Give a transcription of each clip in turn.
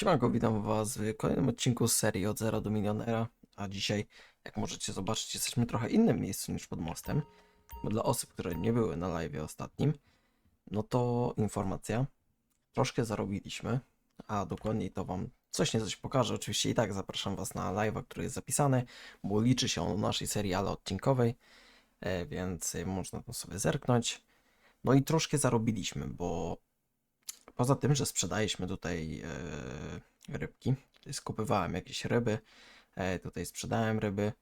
Siemanko, witam was w kolejnym odcinku serii od zera do milionera, a dzisiaj, jak możecie zobaczyć, jesteśmy trochę innym miejscu niż pod mostem, bo dla osób, które nie były na live ostatnim, no to informacja, troszkę zarobiliśmy, a dokładniej to wam coś nie coś pokażę, oczywiście i tak zapraszam was na live'a, który jest zapisany, bo liczy się on naszej serii ale odcinkowej, e, więc można tam sobie zerknąć, no i troszkę zarobiliśmy, bo Poza tym, że sprzedaliśmy tutaj e, rybki, tutaj skupywałem jakieś ryby, e, tutaj sprzedałem ryby,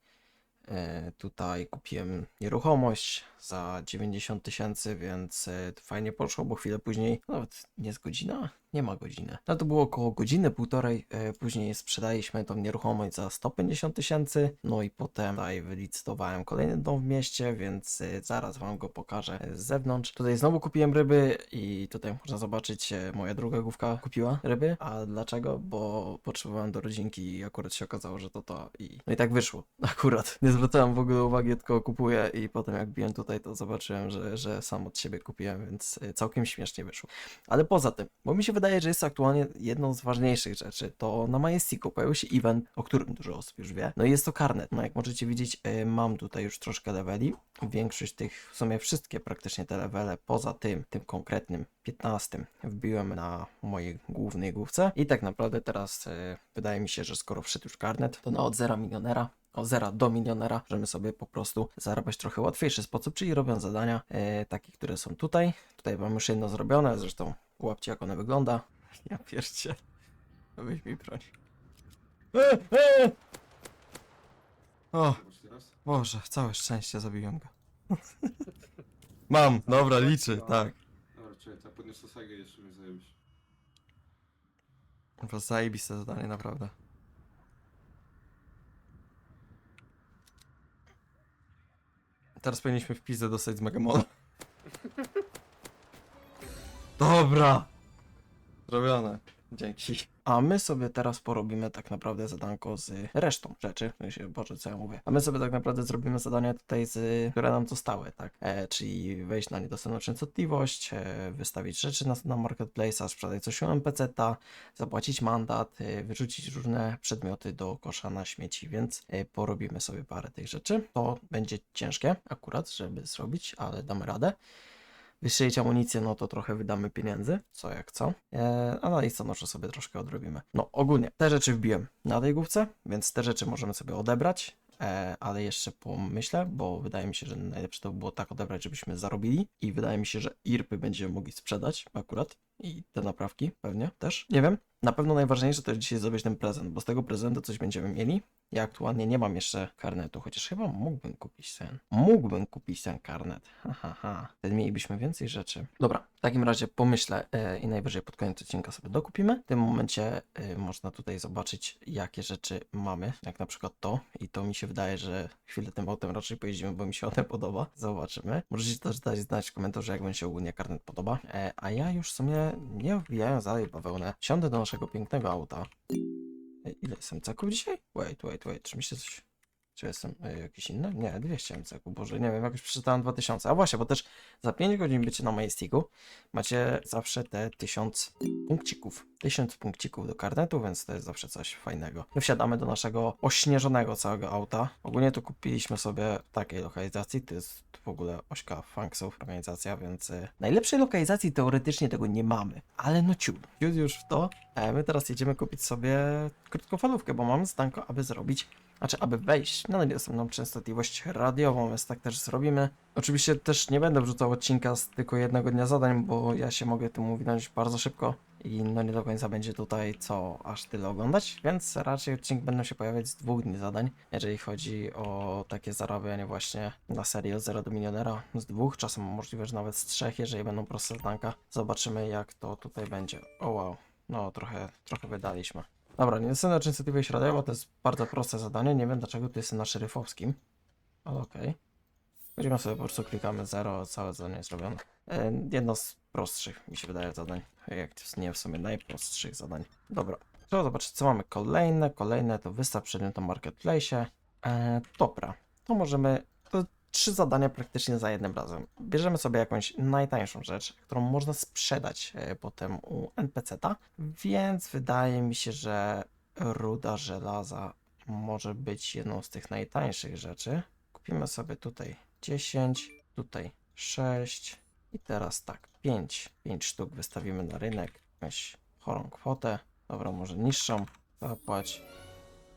e, tutaj kupiłem nieruchomość za 90 tysięcy, więc fajnie poszło, bo chwilę później, nawet nie jest godzina, nie ma godziny, no to było około godziny, półtorej, e, później sprzedaliśmy tą nieruchomość za 150 tysięcy, no i potem tutaj wylicytowałem kolejny dom w mieście, więc e, zaraz wam go pokażę z zewnątrz. Tutaj znowu kupiłem ryby i tutaj można zobaczyć, e, moja druga główka kupiła ryby, a dlaczego? Bo potrzebowałem do rodzinki i akurat się okazało, że to to i no i tak wyszło, akurat. Nie zwracałem w ogóle uwagi, tylko kupuję i potem jak biłem tutaj, to zobaczyłem, że, że sam od siebie kupiłem, więc całkiem śmiesznie wyszło. Ale poza tym, bo mi się wydaje, że jest aktualnie jedną z ważniejszych rzeczy, to na Majestiku pojawił się event, o którym dużo osób już wie. No i jest to karnet. No jak możecie widzieć, e, mam tutaj już troszkę leveli. Większość tych, w sumie wszystkie praktycznie te levele, poza tym, tym konkretnym 15 wbiłem na mojej głównej główce i tak naprawdę teraz e, wydaje mi się, że skoro wszedł już karnet, to na od zera milionera od zera do milionera, możemy sobie po prostu zarabiać trochę łatwiejszy sposób, czyli robiąc zadania e, takie, które są tutaj. Tutaj mam już jedno zrobione, zresztą łapcie jak one wygląda. Ja pierdzie. Weź mi broń. E, e! O? Boże, całe szczęście zabiłem go. Mam, dobra, liczy, tak. Dobra, czekaj, to podniosę sagę jeszcze mnie zajebić. Prostu zajebiste zadanie, naprawdę. Teraz powinniśmy w pizdę dostać z Megamola. Dobra! Zrobione. Dzięki. A my sobie teraz porobimy tak naprawdę zadanko z resztą rzeczy. W sensie, Boże, co ja mówię. A my sobie tak naprawdę zrobimy zadania tutaj, z, które nam zostały, tak? E, czyli wejść na niedostępną częstotliwość, e, wystawić rzeczy na, na marketplace'a, sprzedać coś u NPC-ta, zapłacić mandat, y, wyrzucić różne przedmioty do kosza na śmieci, więc y, porobimy sobie parę tych rzeczy. To będzie ciężkie akurat, żeby zrobić, ale damy radę. Wystrzelić amunicję, no to trochę wydamy pieniędzy, co jak co. Eee, a na listonoszu sobie troszkę odrobimy. No ogólnie, te rzeczy wbiłem na tej główce, więc te rzeczy możemy sobie odebrać. E, ale jeszcze pomyślę, bo wydaje mi się, że najlepsze to by było tak odebrać, żebyśmy zarobili i wydaje mi się, że IRPy będziemy mogli sprzedać akurat i te naprawki pewnie też. Nie wiem. Na pewno najważniejsze to jest dzisiaj zrobić ten prezent, bo z tego prezentu coś będziemy mieli. Ja aktualnie nie mam jeszcze karnetu, chociaż chyba mógłbym kupić ten. Mógłbym kupić ten karnet. Ha, ha, ha. Wtedy mielibyśmy więcej rzeczy. Dobra, w takim razie pomyślę e, i najwyżej pod koniec odcinka sobie dokupimy. W tym momencie e, można tutaj zobaczyć, jakie rzeczy mamy, jak na przykład to. I to mi się wydaje, że chwilę tym autem raczej pojeździmy, bo mi się one podoba. Zobaczymy. Możecie też dać znać w komentarzu, jak wam się ogólnie karnet podoba. E, a ja już w sumie nie wbijając dalej bawełnę, siądę do naszego pięknego auta. Ile jest MCK dzisiaj? Wait, wait, wait, czy mi się coś... Czy jestem e, jakiś inny? Nie, 200 MCK, boże, nie wiem, jakoś przeczytałem 2000. A właśnie, bo też za 5 godzin bycie na Majestiku macie zawsze te 1000 punkcików. 1000 punkcików do karnetu, więc to jest zawsze coś fajnego. My wsiadamy do naszego ośnieżonego całego auta. Ogólnie tu kupiliśmy sobie w takiej lokalizacji, to jest w ogóle Ośka Funksów organizacja, więc y, najlepszej lokalizacji teoretycznie tego nie mamy. Ale no ciul, już w to. E, my teraz jedziemy kupić sobie krótkofalówkę, bo mamy zdanko, aby zrobić znaczy, aby wejść na niedostępną częstotliwość radiową, więc tak też zrobimy. Oczywiście też nie będę wrzucał odcinka z tylko jednego dnia zadań, bo ja się mogę tym uwinąć bardzo szybko i no nie do końca będzie tutaj co aż tyle oglądać, więc raczej odcinki będą się pojawiać z dwóch dni zadań, jeżeli chodzi o takie zarabianie właśnie na serię od 0 do milionera z dwóch, czasem możliwe, że nawet z trzech, jeżeli będą proste zadanka. Zobaczymy jak to tutaj będzie. O wow, no trochę, trochę wydaliśmy. Dobra, niedostępna częstotliwość radiowa to jest bardzo proste zadanie. Nie wiem dlaczego tu jestem na szeryfowskim. Ale okej. Będziemy sobie po prostu klikamy 0, całe zadanie jest zrobione. E, jedno z prostszych mi się wydaje zadań. Jak jest nie w sumie najprostszych zadań. Dobra. Trzeba zobaczyć co mamy kolejne. Kolejne to wystaw przedmiot na marketplace. E, dobra. To możemy. To trzy zadania praktycznie za jednym razem. Bierzemy sobie jakąś najtańszą rzecz, którą można sprzedać e, potem u NPC-ta, więc wydaje mi się, że ruda żelaza może być jedną z tych najtańszych rzeczy. Kupimy sobie tutaj 10, tutaj 6 i teraz tak, 5, 5 sztuk wystawimy na rynek, jakąś chorą kwotę, dobra, może niższą, zapłać.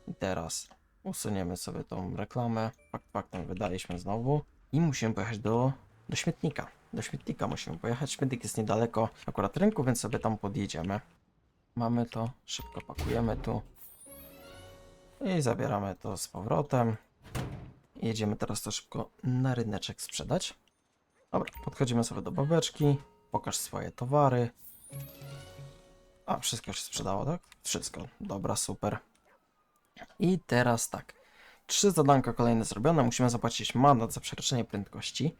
I teraz usuniemy sobie tą reklamę, fakt faktem wydaliśmy znowu i musimy pojechać do, do śmietnika. Do śmietnika musimy pojechać, śmietnik jest niedaleko akurat rynku, więc sobie tam podjedziemy. Mamy to, szybko pakujemy tu i zabieramy to z powrotem. Jedziemy teraz to szybko na ryneczek sprzedać. Dobra, podchodzimy sobie do babeczki, pokaż swoje towary. A, wszystko się sprzedało, tak? Wszystko, dobra, super. I teraz tak. Trzy zadanka kolejne zrobione. Musimy zapłacić mandat za przekroczenie prędkości.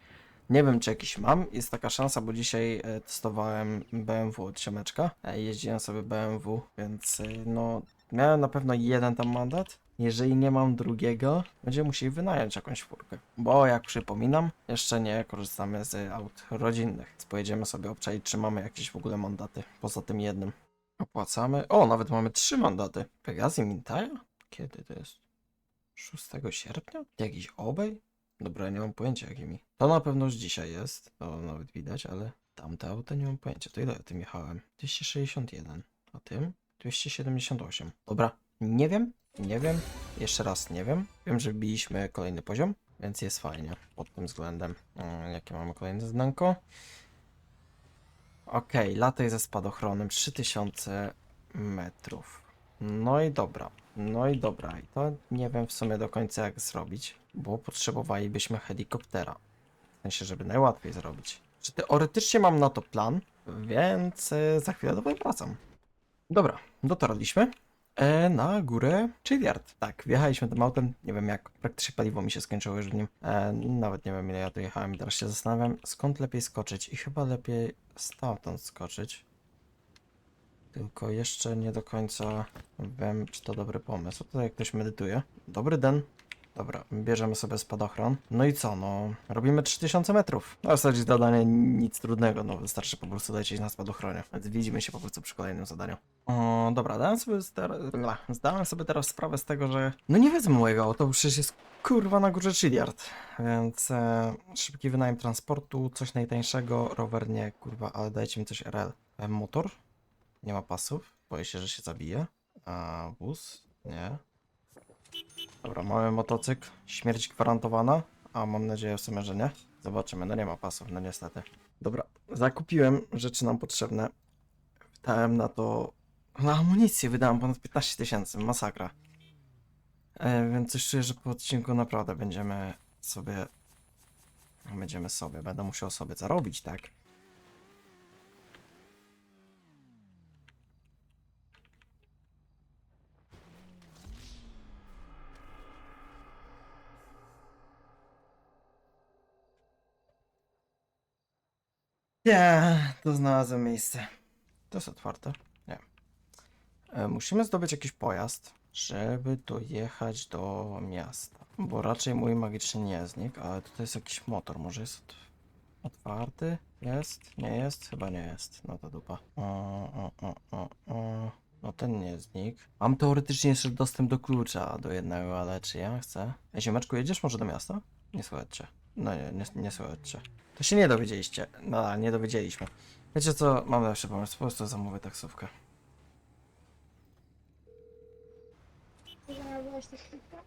Nie wiem, czy jakiś mam. Jest taka szansa, bo dzisiaj e, testowałem BMW od siomeczka. E, jeździłem sobie BMW, więc e, no miałem na pewno jeden tam mandat. Jeżeli nie mam drugiego, będziemy musieli wynająć jakąś furkę. Bo jak przypominam, jeszcze nie korzystamy z aut rodzinnych. Więc pojedziemy sobie obczaić, czy mamy jakieś w ogóle mandaty poza tym jednym. Opłacamy. O, nawet mamy trzy mandaty. Pegasi Mintaja? Kiedy to jest? 6 sierpnia? Jakiś obej? Dobra, nie mam pojęcia jakimi. To na pewno już dzisiaj jest, to nawet widać, ale tamte auto nie mam pojęcia. To ile ja tym jechałem? 261. A tym? 278. Dobra, nie wiem, nie wiem. Jeszcze raz nie wiem. Wiem, że wbiliśmy kolejny poziom, więc jest fajnie pod tym względem. Mm, jakie mamy kolejne zdanko? Okej, lataj ze spadochronem 3000 metrów. No i dobra, no i dobra. I to nie wiem w sumie do końca jak zrobić, bo potrzebowalibyśmy helikoptera. W sensie, żeby najłatwiej zrobić. Czy teoretycznie mam na to plan, więc e, za chwilę do wracam. Dobra, dotarliśmy e, na górę Chilliard. Tak, wjechaliśmy tym autem, nie wiem jak, praktycznie paliwo mi się skończyło już w nim. E, nawet nie wiem ile ja tu jechałem i teraz się zastanawiam, skąd lepiej skoczyć i chyba lepiej stamtąd skoczyć. Tylko jeszcze nie do końca wiem, czy to dobry pomysł. Tutaj ktoś medytuje. Dobry den. Dobra, bierzemy sobie spadochron. No i co, no, robimy 3000 metrów. No, w zasadzie zadanie nic trudnego, no, wystarczy po prostu lecieć na spadochronie. Więc widzimy się po prostu przy kolejnym zadaniu. O, dobra, dałem sobie, zdałem sobie teraz sprawę z tego, że no nie wezmę mojego auto, przecież jest kurwa na górze Chilliard. Więc e, szybki wynajem transportu, coś najtańszego, rower nie, kurwa, ale dajcie mi coś RL. E, motor? Nie ma pasów, boję się, że się zabije. A wóz? Nie. Dobra, mamy motocykl, śmierć gwarantowana, a mam nadzieję w sumie, że nie. Zobaczymy, no nie ma pasów, no niestety. Dobra, zakupiłem rzeczy nam potrzebne. Wydałem na to, na amunicję wydałem ponad 15 tysięcy, masakra. E, więc coś czuję, że po odcinku naprawdę będziemy sobie, będziemy sobie, będę musiał sobie zarobić, tak? Nie, to znalazłem miejsce. To jest otwarte? Nie. E, musimy zdobyć jakiś pojazd, żeby dojechać do miasta. Bo raczej mój magiczny nie znikł, ale tutaj jest jakiś motor. Może jest ot- otwarty? Jest? Nie jest? Chyba nie jest. No to dupa. O, o, o, o, o. No ten nie znikł. Mam teoretycznie jeszcze dostęp do klucza do jednego, ale czy ja chcę? Ej, ziomeczku, jedziesz może do miasta? Nie słychać cię. No nie, nie, nie słychać. To się nie dowiedzieliście. No, nie dowiedzieliśmy. Wiecie co, mam lepszy pomysł, po prostu zamówię taksówkę. Zamawiałeś taksówkę?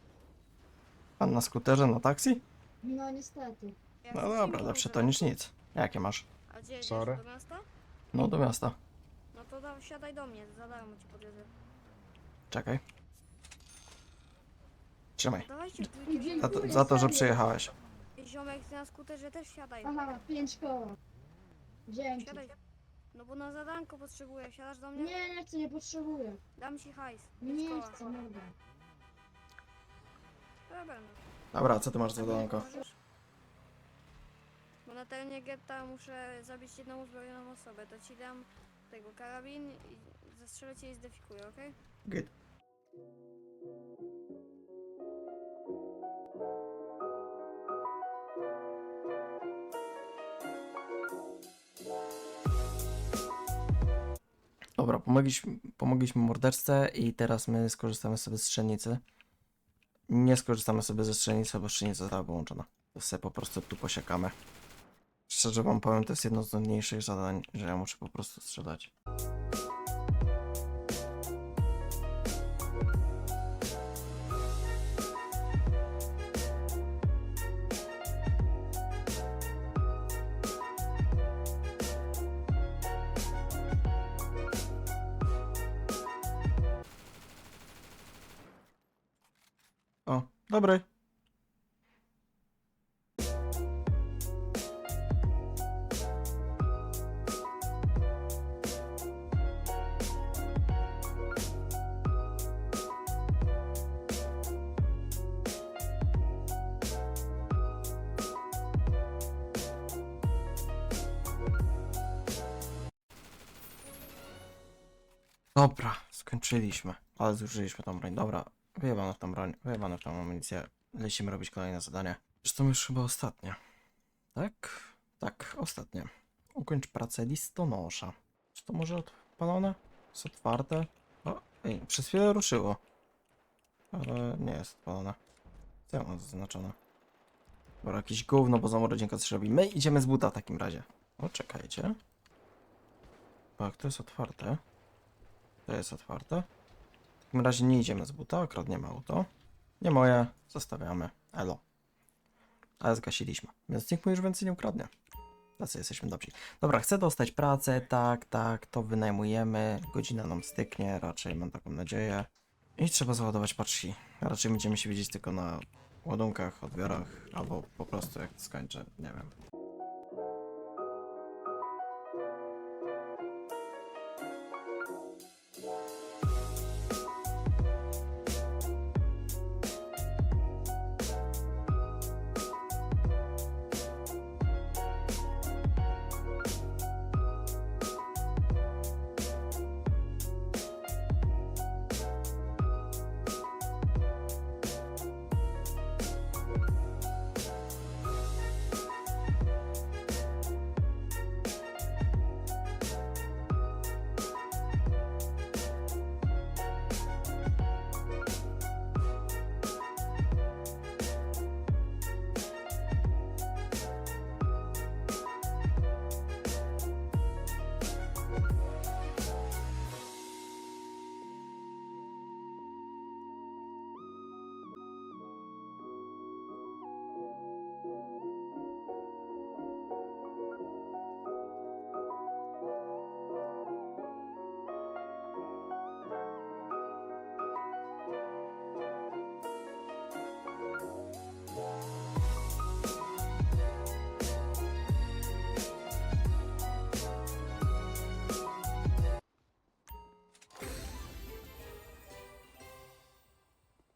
Pan na skuterze, na taksi? No niestety. No dobra, lepsze to niż nic. Jakie masz? A gdzie jedziesz? Sorry. Do miasta? No do miasta. No to da, siadaj do mnie, za darmo ci podjeżdżę. Czekaj. Trzymaj. Dawajcie. Idziemy. Za to, za to że przyjechałeś. Ziomek, ty na skuterze też siadaj. Aha, pięć koła. Dzięki. Siadaj. No bo na zadanko potrzebuję, siadasz do mnie? Nie, nie chcę, nie potrzebuję. Dam ci hajs. Pięć Nie koła. chcę, morda. Dobra, Dobra, co ty masz za no. zadanko? Możesz? Bo na terenie getta muszę zabić jedną uzbrojoną osobę. To ci dam tego karabin i zastrzelę cię i zdefikuję, okej? Git. Dobra, pomogliśmy, pomogliśmy i teraz my skorzystamy sobie z strzelnicy. Nie skorzystamy sobie ze strzelnicy, bo strzelnica została wyłączona. To sobie po prostu tu posiekamy. Szczerze wam powiem, to jest jedno z nudniejszych zadań, że ja muszę po prostu strzelać. O, dobry. Dobra, skończyliśmy. Ale zużyliśmy tą broń. Dobra, wyjebano w tą broń, wyjebano w tą amunicję. Lecimy robić kolejne zadanie. Zresztą już chyba ostatnie. Tak? Tak, ostatnie. Ukończ pracę listonosza. Czy to może odpalone? Jest otwarte? O, ej, przez chwilę ruszyło. Ale nie jest odpalone. Co ja mam zaznaczone? Dobra, jakieś gówno, bo znowu rodzinka coś robi. My idziemy z buta w takim razie. O, czekajcie. Tak, to jest otwarte. To jest otwarte. Takim razie nie idziemy z buta, okradniemy auto. Nie moje, zostawiamy. Elo. Ale zgasiliśmy, więc nikt mu już więcej nie ukradnie. Tacy jesteśmy dobrzy. Dobra, chcę dostać pracę, tak, tak, to wynajmujemy. Godzina nam styknie, raczej mam taką nadzieję. I trzeba załadować paczki. Raczej będziemy się widzieć tylko na ładunkach, odbiorach, albo po prostu jak skończę, nie wiem.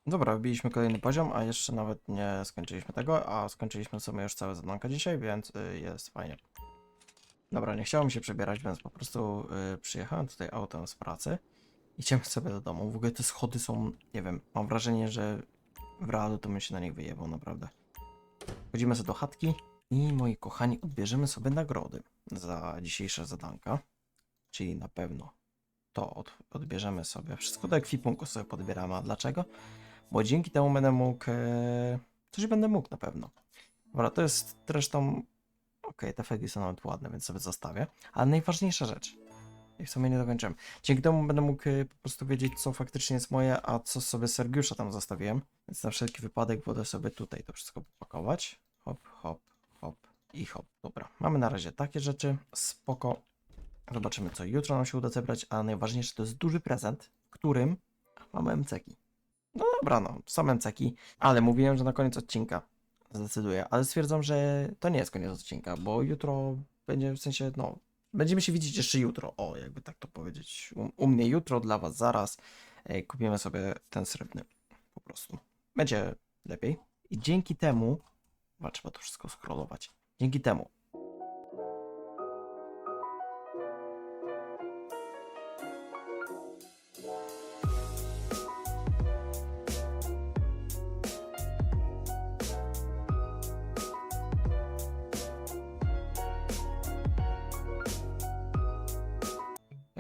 Dobra, wbiliśmy kolejny poziom, a jeszcze nawet nie skończyliśmy tego, a skończyliśmy sobie już całe zadanka dzisiaj, więc y, jest fajnie. Dobra, nie chciało mi się przebierać, więc po prostu y, przyjechałem tutaj autem z pracy i chciałem sobie do domu. W ogóle te schody są, nie wiem, mam wrażenie, że w realu to bym się na nich wyjebał, naprawdę. Chodzimy sobie do chatki i moi kochani, odbierzemy sobie nagrody za dzisiejsze zadanka, czyli na pewno to od, odbierzemy sobie. Wszystko do ekwipunku sobie podbieramy, a dlaczego? Bo dzięki temu będę mógł. E, coś będę mógł na pewno. Dobra, to jest zresztą. Okej, te fegi są nawet ładne, więc sobie zostawię. Ale najważniejsza rzecz. W sumie nie dokończyłem. Dzięki temu będę mógł e, po prostu wiedzieć, co faktycznie jest moje, a co sobie Sergiusza tam zostawiłem. Więc na wszelki wypadek będę sobie tutaj to wszystko popakować. Hop, hop, hop i hop. Dobra, mamy na razie takie rzeczy. Spoko. Zobaczymy, co jutro nam się uda zebrać, a najważniejsze to jest duży prezent, w którym mamy MCki. No dobra, no, są MCki, ale mówiłem, że na koniec odcinka zdecyduję, ale stwierdzam, że to nie jest koniec odcinka, bo jutro będzie, w sensie, no, będziemy się widzieć jeszcze jutro, o, jakby tak to powiedzieć, u, u mnie jutro, dla was zaraz, e, kupimy sobie ten srebrny, po prostu. Będzie lepiej. I dzięki temu, chyba trzeba to wszystko scrollować, dzięki temu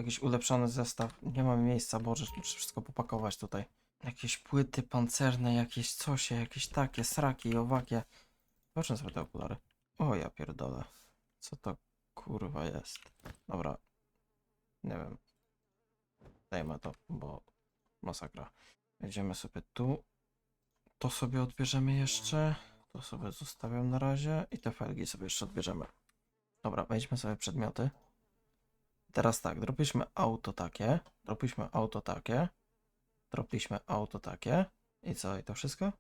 jakiś ulepszony zestaw. Nie mamy miejsca, boże, muszę wszystko popakować tutaj. Jakieś płyty pancerne, jakieś cosie, jakieś takie, sraki, owakie. Po czym sobie te okulary? O ja pierdolę. Co to kurwa jest? Dobra. Nie wiem. Dajmy to, bo masakra. Jedziemy sobie tu. To sobie odbierzemy jeszcze. To sobie zostawiam na razie. I te felgi sobie jeszcze odbierzemy. Dobra, wejdźmy sobie przedmioty. Teraz tak, dropiliśmy auto takie. Dropiliśmy auto takie. Dropiliśmy auto takie. I co, i to wszystko?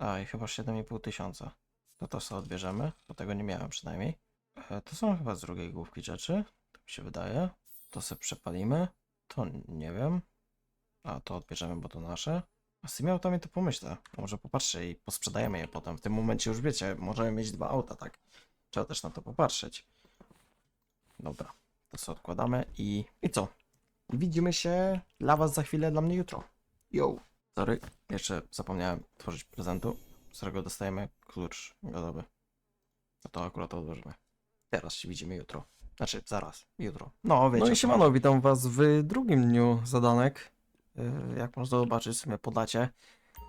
A, i chyba 7,5 tysiąca. To to sobie odbierzemy, bo tego nie miałem przynajmniej. E, to są chyba z drugiej główki rzeczy, tak mi się wydaje. To sobie przepalimy. To nie wiem. A to odbierzemy, bo to nasze. A z tymi autami to pomyślę. Może popatrzę i posprzedajemy je potem. W tym momencie już wiecie, możemy mieć dwa auta, tak? Trzeba też na to popatrzeć. Dobra, to sobie odkładamy i... I co? Widzimy się dla was za chwilę, dla mnie jutro. Yo! Sorry, jeszcze zapomniałem tworzyć prezentu, z którego dostajemy klucz gotowy. No to akurat odłożymy. Teraz się widzimy jutro. Znaczy, zaraz, jutro. No, wiecie. No i siemano, witam was w drugim dniu zadanek. Yy, Jak można zobaczyć, w sumie podacie.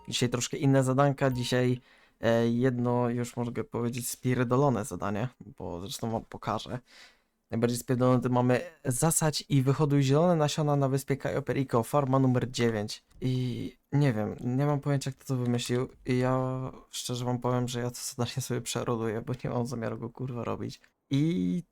Dzisiaj troszkę inne zadanka, dzisiaj e, jedno, już mogę powiedzieć, spierdolone zadanie, bo zresztą wam pokażę. Najbardziej spierdolone to mamy zasać i wyhoduj zielone nasiona na wyspie Cayo Perico, farma numer 9. I nie wiem, nie mam pojęcia kto to wymyślił i ja szczerze wam powiem, że ja to zadanie sobie przeroduję, bo nie mam zamiaru go kurwa robić. I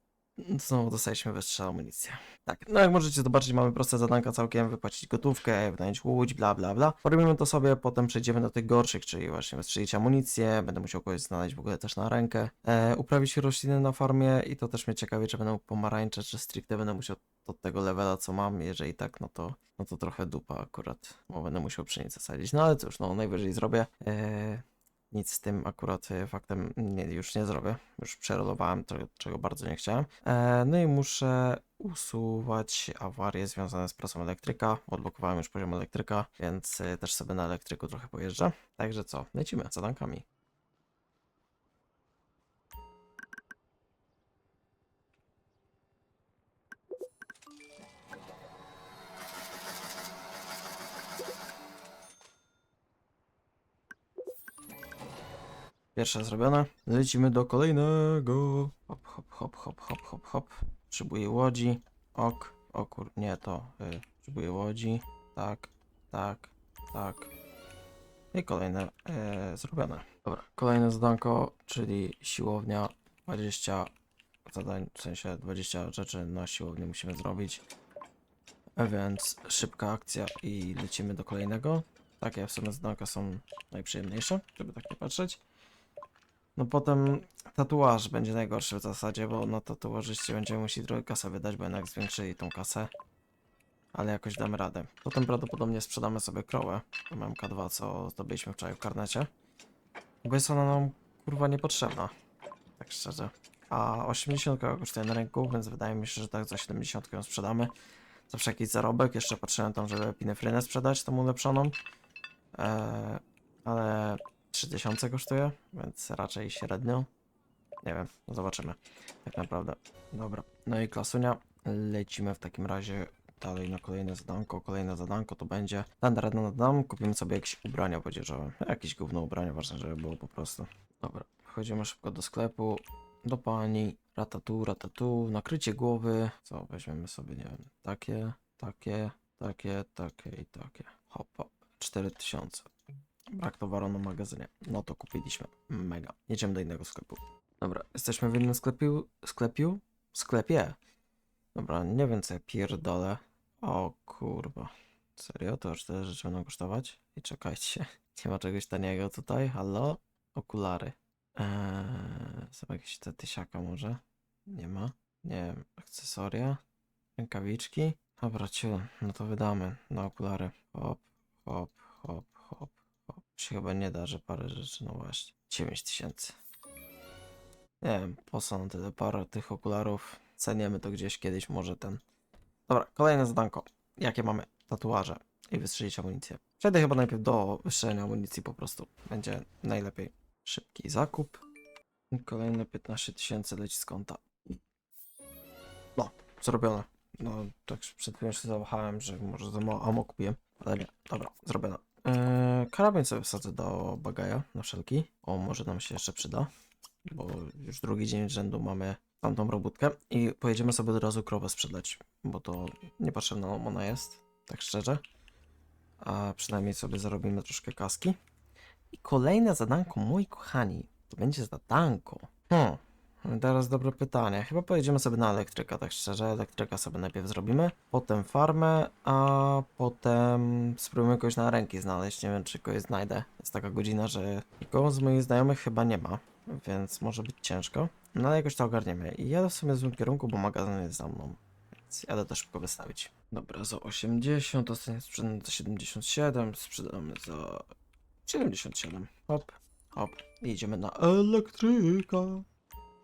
znowu dostaliśmy wystrzał amunicję. Tak, no jak możecie zobaczyć, mamy proste zadanka całkiem, wypłacić gotówkę, wynająć łódź, bla bla bla. Porobimy to sobie, potem przejdziemy do tych gorszych, czyli właśnie wystrzelić amunicję, będę musiał kogoś znaleźć w ogóle też na rękę, e, uprawić rośliny na farmie i to też mnie ciekawi, czy będą pomarańcze, czy stricte będę musiał od tego levela, co mam, jeżeli tak, no to, no to trochę dupa akurat, bo będę musiał pszenicę sadzić, no ale cóż, no najwyżej zrobię. E, nic z tym akurat e, faktem nie, już nie zrobię. Już przerolowałem, to, czego bardzo nie chciałem. E, no i muszę usuwać awarie związane z pracą elektryka. Odblokowałem już poziom elektryka, więc e, też sobie na elektryku trochę pojeżdżę. Także co, lecimy z zadankami. Pierwsze zrobione. Lecimy do kolejnego. Hop, hop, hop, hop, hop, hop, hop. Potrzebuję łodzi. Ok. O kur... Nie, to... Y, potrzebuję łodzi. Tak, tak, tak. I kolejne y, zrobione. Dobra, kolejne zadanko, czyli siłownia. 20 zadań, w sensie 20 rzeczy na siłowni musimy zrobić. A więc szybka akcja i lecimy do kolejnego. Takie w sumie zadanka są najprzyjemniejsze, żeby tak nie patrzeć. No potem tatuaż będzie najgorszy w zasadzie, bo na tatuażyście będziemy musieli trochę kasę wydać, bo jednak zwiększyli tą kasę. Ale jakoś damy radę. Potem prawdopodobnie sprzedamy sobie krowę. To mam K2, co zdobyliśmy wczoraj w karnecie. Bo jest ona nam kurwa niepotrzebna. Tak szczerze. A 80 kosztuje na rynku, więc wydaje mi się, że tak za 70 ją sprzedamy. Zawsze jakiś zarobek. Jeszcze patrzyłem tam, żeby pinefrynę sprzedać, tą ulepszoną. Eee, ale 3000 kosztuje, więc raczej średnio. Nie wiem, no zobaczymy. Tak naprawdę. Dobra. No i klasunia. Lecimy w takim razie dalej na kolejne zadanko. Kolejne zadanko to będzie standardne nadam. Kupimy sobie jakieś ubrania odzieżowe. Jakieś gówno ubrania, ważne, żeby było po prostu. Dobra. Wchodzimy szybko do sklepu. Do pani. Ratatu, ratatu. Nakrycie głowy. Co, weźmiemy sobie, nie wiem, takie, takie, takie, takie i takie. Hopa. 4000. Brak towaru na magazynie. No to kupiliśmy. Mega. Jedziemy do innego sklepu. Dobra, jesteśmy w innym sklepiu. Sklepiu? Sklepie. Dobra, nie wiem co ja pierdolę. O kurwa. Serio? To już te rzeczy będą kosztować? I czekajcie. Nie ma czegoś taniego tutaj? Halo? Okulary. Eee, są jakieś te tysiaka może? Nie ma. Nie wiem. Akcesoria? Rękawiczki? Dobra, ciu. No to wydamy na okulary. Hop, hop, hop, hop się chyba nie da, że parę rzeczy, no właśnie. 9 tysięcy. Nie wiem, po co nam tyle parę tych okularów. Ceniemy to gdzieś kiedyś, może ten. Dobra, kolejne zadanko. Jakie mamy? Tatuaże i wystrzelić amunicję. Przejdę chyba najpierw do wystrzelenia amunicji po prostu. Będzie najlepiej. Szybki zakup. Kolejne 15 tysięcy leci z konta. No, zrobione. No, tak przed chwilą się zawahałem, że może za mało ammo kupiłem. Ale nie, dobra, zrobione. Eee, karabin sobie wsadzę do bagaja na wszelki. O, może nam się jeszcze przyda. Bo już drugi dzień rzędu mamy tamtą robótkę. I pojedziemy sobie od razu krowę sprzedać. Bo to niepotrzebna ona jest, tak szczerze. A przynajmniej sobie zarobimy troszkę kaski. I kolejne zadanko, moi kochani, to będzie zadanko. Hmm, teraz dobre pytanie. Chyba pojedziemy sobie na elektryka, tak szczerze. Elektryka sobie najpierw zrobimy, potem farmę, a potem spróbujemy kogoś na ręki znaleźć. Nie wiem, czy kogoś znajdę. Jest taka godzina, że nikogo z moich znajomych chyba nie ma, więc może być ciężko. No ale jakoś to ogarniemy. I jadę w sumie w złym kierunku, bo magazyn jest za mną. Więc jadę też szybko wystawić. Dobra, za 80, ostatnio sprzedamy za 77, sprzedamy za 77. Hop, hop. I idziemy na elektryka.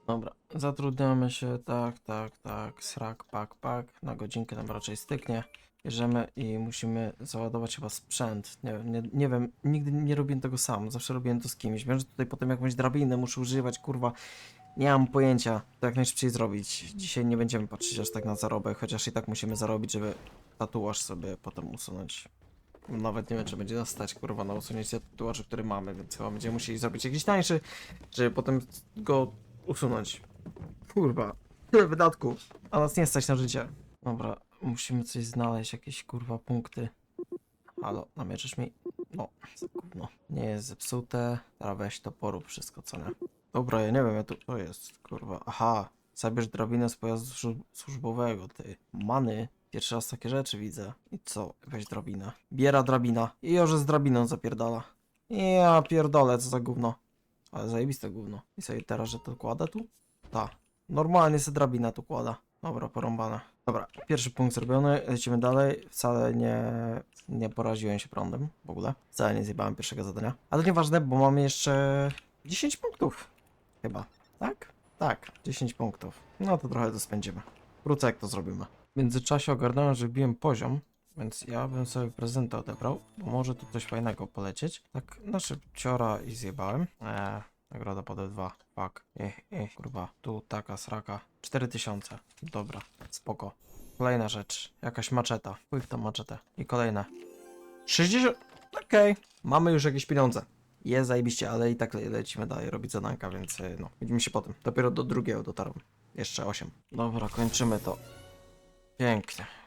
Dobra, zatrudniamy się, tak, tak, tak, srak, pak, pak, na godzinkę nam raczej styknie. Bierzemy i musimy załadować chyba sprzęt. Nie, nie, nie wiem, nigdy nie robiłem tego sam, zawsze robiłem to z kimś. Wiem, że tutaj potem jakąś drabinę muszę używać, kurwa. Nie mam pojęcia, to jak najszybciej zrobić. Dzisiaj nie będziemy patrzeć aż tak na zarobek, chociaż i tak musimy zarobić, żeby tatuaż sobie potem usunąć. Nawet nie wiem, czy będzie nas stać, kurwa, na usunięcie tatuażu, który mamy, więc chyba będziemy musieli zrobić jakiś tańszy, żeby potem go usunąć. Kurwa, tyle wydatków, a nas nie stać na życie. Dobra, musimy coś znaleźć, jakieś kurwa punkty. Halo, namierzysz mi? No, za gówno. Nie jest zepsute. Teraz weź to porób wszystko, co nie? Dobra, ja nie wiem, ja tu... To jest, kurwa. Aha, zabierz drabinę z pojazdu służ- służbowego, ty. Many. Pierwszy raz takie rzeczy widzę. I co? Weź drabinę. Biera drabina. I już z drabiną zapierdala. Ja pierdolę, co za gówno. Ale zajebiste gówno. I sobie teraz, że to kładę tu? Ta. Normalnie se drabina tu kłada. Dobra, porąbane. Dobra, pierwszy punkt zrobiony, lecimy dalej. Wcale nie, nie poraziłem się prądem w ogóle. Wcale nie zjebałem pierwszego zadania. Ale nieważne, bo mamy jeszcze 10 punktów. Chyba. Tak? Tak, 10 punktów. No to trochę to spędzimy. Wrócę jak to zrobimy. W międzyczasie ogarnąłem, że wbiłem poziom, więc ja bym sobie prezentę odebrał, bo może tu coś fajnego polecieć. Tak na szybciora i zjebałem. Eee, nagroda pode 2. Fuck. Ech, ech, kurwa. Tu taka sraka. 4000. Dobra, spoko. Kolejna rzecz. Jakaś maczeta. Chuj w tą maczetę. I kolejne. 60... Okej. Mamy już jakieś pieniądze. Jest zajebiście, ale i tak le lecimy dalej robić zadanka, więc y, no. Widzimy się potem. Dopiero do drugiego dotarłem. Jeszcze 8. Dobra, kończymy to. Pięknie.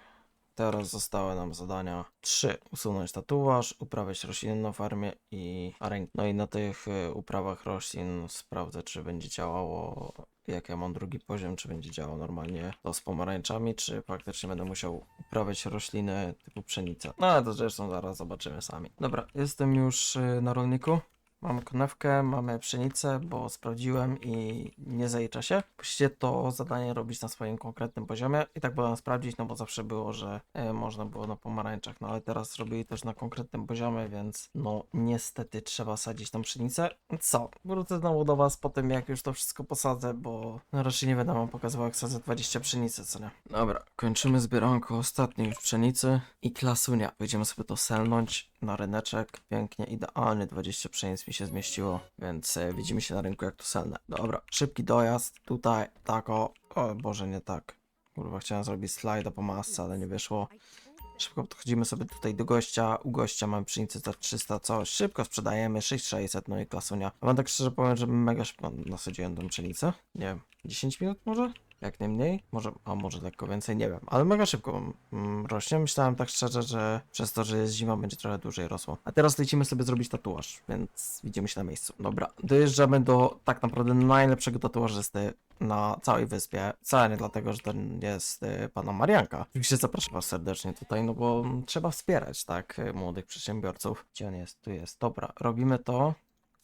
Teraz zostały nam zadania 3. Usunąć tatuaż, uprawiać rośliny na farmie i arenki. No i na tych y, uprawach roślin sprawdzę, czy będzie działało, jak ja mam drugi poziom, czy będzie działało normalnie to z pomarańczami, czy faktycznie będę musiał uprawiać rośliny typu pszenicę. No ale to zresztą zaraz zobaczymy sami. Dobra, jestem już y, na rolniku. Mamy konewkę, mamy pszenicę, bo sprawdziłem i nie zalicza się. Musicie to zadanie robić na swoim konkretnym poziomie i tak było sprawdzić, no bo zawsze było, że e, można było na pomarańczach, no ale teraz zrobili też na konkretnym poziomie, więc no niestety trzeba sadzić tą pszenicę. Co? Wrócę znowu do was po tym, jak już to wszystko posadzę, bo no raczej nie będę wam pokazywał, jak sadzę 20 pszenicy, co nie? Dobra, kończymy zbieranko ostatniej już pszenicy i klasunia. Będziemy sobie to selnąć na ryneczek. Pięknie, idealnie 20 pszenic mi się zmieściło, więc e, widzimy się na rynku jak to selnę. Dobra, szybki dojazd. Tutaj, tak o. Boże, nie tak. Kurwa, chciałem zrobić slajda po masce, ale nie wyszło. Szybko podchodzimy sobie tutaj do gościa. U gościa mamy pszenicę za 300 coś. Szybko sprzedajemy 6600, no i klasunia. A wam tak szczerze powiem, że mega szybko nasadziłem tą pszenicę. Nie wiem, 10 minut może? Jak najmniej? Może, a może lekko więcej, nie wiem. Ale mega szybko mm, rośnie. Myślałem tak szczerze, że przez to, że jest zima, będzie trochę dłużej rosło. A teraz lecimy sobie zrobić tatuaż, więc widzimy się na miejscu. Dobra, dojeżdżamy do tak naprawdę najlepszego tatuażysty na całej wyspie. Wcale nie dlatego, że to jest y, pana Marianka. Oczywiście zapraszam was serdecznie tutaj, no bo mm, trzeba wspierać, tak, y, młodych przedsiębiorców. Gdzie on jest? Tu jest. Dobra, robimy to.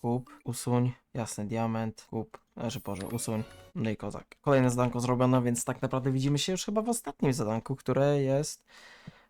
Kup, usuń, jasny diament, kup, znaczy Boże, usuń, no i kozak. Kolejne zadanko zrobione, więc tak naprawdę widzimy się już chyba w ostatnim zadanku, które jest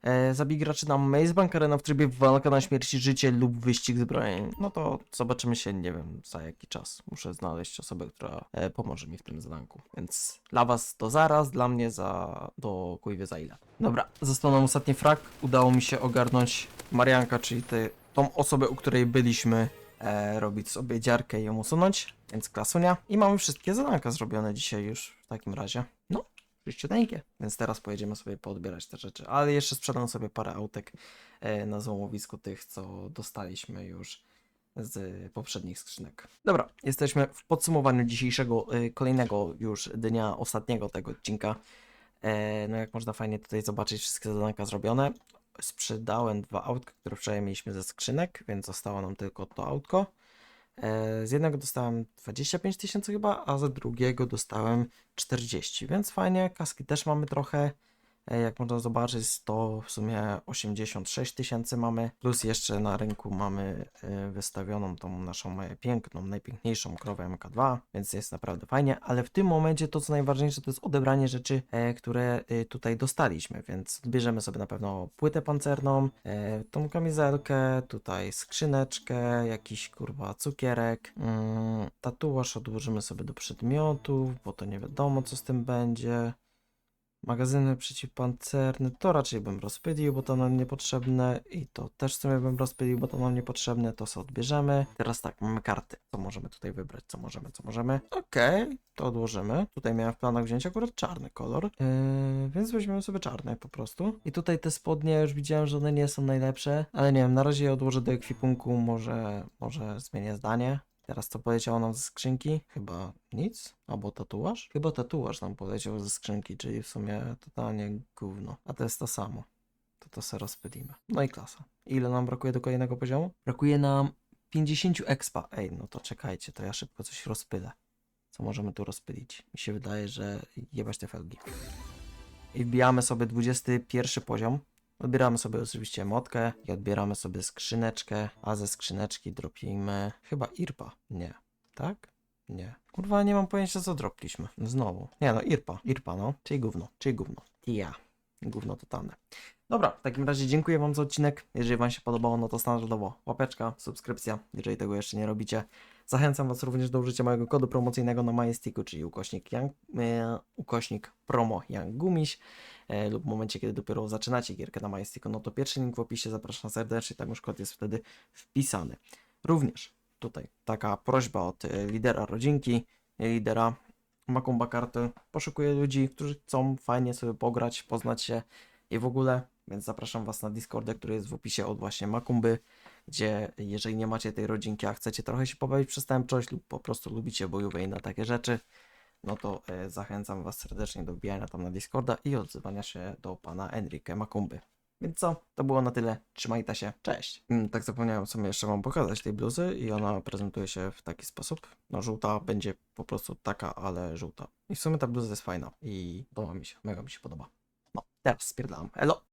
e, zabij graczy na Maze Bank Arena w trybie walka na śmierć życie lub wyścig zbrojeń. No to zobaczymy się, nie wiem, za jaki czas. Muszę znaleźć osobę, która e, pomoże mi w tym zadanku. Więc dla was to zaraz, dla mnie za do kujwie za ile. Dobra, został nam ostatni frak. Udało mi się ogarnąć Marianka, czyli ty, tą osobę, u której byliśmy e, robić sobie dziarkę i ją usunąć, więc klasunia. I mamy wszystkie zadanka zrobione dzisiaj już w takim razie. No, Czyściuteńkie. Więc teraz pojedziemy sobie poodbierać te rzeczy. Ale jeszcze sprzedam sobie parę autek e, na złomowisku tych, co dostaliśmy już z poprzednich skrzynek. Dobra, jesteśmy w podsumowaniu dzisiejszego, e, kolejnego już dnia, ostatniego tego odcinka. E, no jak można fajnie tutaj zobaczyć, wszystkie zadanka zrobione. Sprzedałem dwa autka, które wczoraj mieliśmy ze skrzynek, więc zostało nam tylko to autko. E, Z jednego dostałem 25 tysięcy chyba, a za drugiego dostałem 40, więc fajnie. Kaski też mamy trochę. E, Jak można zobaczyć, to w sumie 86 tysięcy mamy, plus jeszcze na rynku mamy e, wystawioną tą naszą e, piękną, najpiękniejszą krowę MK2, więc jest naprawdę fajnie, ale w tym momencie to co najważniejsze to jest odebranie rzeczy, które tutaj dostaliśmy, więc odbierzemy sobie na pewno płytę pancerną, tą kamizelkę, tutaj skrzyneczkę, jakiś kurwa cukierek, mm, tatuaż odłożymy sobie do przedmiotów, bo to nie wiadomo co z tym będzie. Magazyny przeciwpancerne to raczej bym rozpylił, bo to nam niepotrzebne i to też w sumie bym rozpylił, bo to nam niepotrzebne, to sobie odbierzemy. Teraz tak, mamy karty. Co możemy tutaj wybrać? Co możemy, co możemy? Okej, to odłożymy. Tutaj miałem w planach wziąć akurat czarny kolor, yy, więc weźmiemy sobie czarny po prostu. I tutaj te spodnie już widziałem, że one nie są najlepsze, ale nie wiem, na razie je odłożę do ekwipunku, może, może zmienię zdanie. Teraz co poleciało nam ze skrzynki? Chyba nic? Albo tatuaż? Chyba tatuaż nam poleciał ze skrzynki, czyli w sumie totalnie gówno. A to jest to samo. To to se rozpylimy. No i klasa. Ile nam brakuje do kolejnego poziomu? Brakuje nam 50 expa. Ej, no to czekajcie, to ja szybko coś rozpylę. Co możemy tu rozpylić? Mi się wydaje, że jebać te felgi. I wbijamy sobie 21 poziom. Odbieramy sobie oczywiście motkę i odbieramy sobie skrzyneczkę, a ze skrzyneczki dropimy chyba Irpa. Nie. Tak? Nie. Kurwa, nie mam pojęcia co dropliśmy. Znowu. Nie no, Irpa. Irpa, no. Czyli gówno. Czyli gówno. Ja. Gówno totalne. Dobra, w takim razie dziękuję Wam za odcinek. Jeżeli Wam się podobało, no to standardowo łapeczka, subskrypcja, jeżeli tego jeszcze nie robicie. Zachęcam Was również do użycia mojego kodu promocyjnego na Majestiku, czyli ukośnik, Young, e, ukośnik promo Young Gumiś e, lub w momencie, kiedy dopiero zaczynacie gierkę na Majestiku, no to pierwszy link w opisie, zapraszam serdecznie, tam już kod jest wtedy wpisany. Również tutaj taka prośba od e, lidera rodzinki, e, lidera Makumba Karty. Poszukuję ludzi, którzy chcą fajnie sobie pograć, poznać się i w ogóle, więc zapraszam Was na Discordę, który jest w opisie od właśnie Makumby, gdzie jeżeli nie macie tej rodzinki, a chcecie trochę się pobawić przestępczość lub po prostu lubicie bojówę i na takie rzeczy, no to e, zachęcam Was serdecznie do wbijania tam na Discorda i odzywania się do pana Enrique Makumby. Więc co, to było na tyle. Trzymajcie się, cześć. Mm, tak zapomniałem sobie jeszcze Wam pokazać tej bluzy i ona prezentuje się w taki sposób. No żółta będzie po prostu taka, ale żółta. I w sumie ta bluza jest fajna i podoba mi się, mega mi się podoba. No, teraz spierdalam. Elo!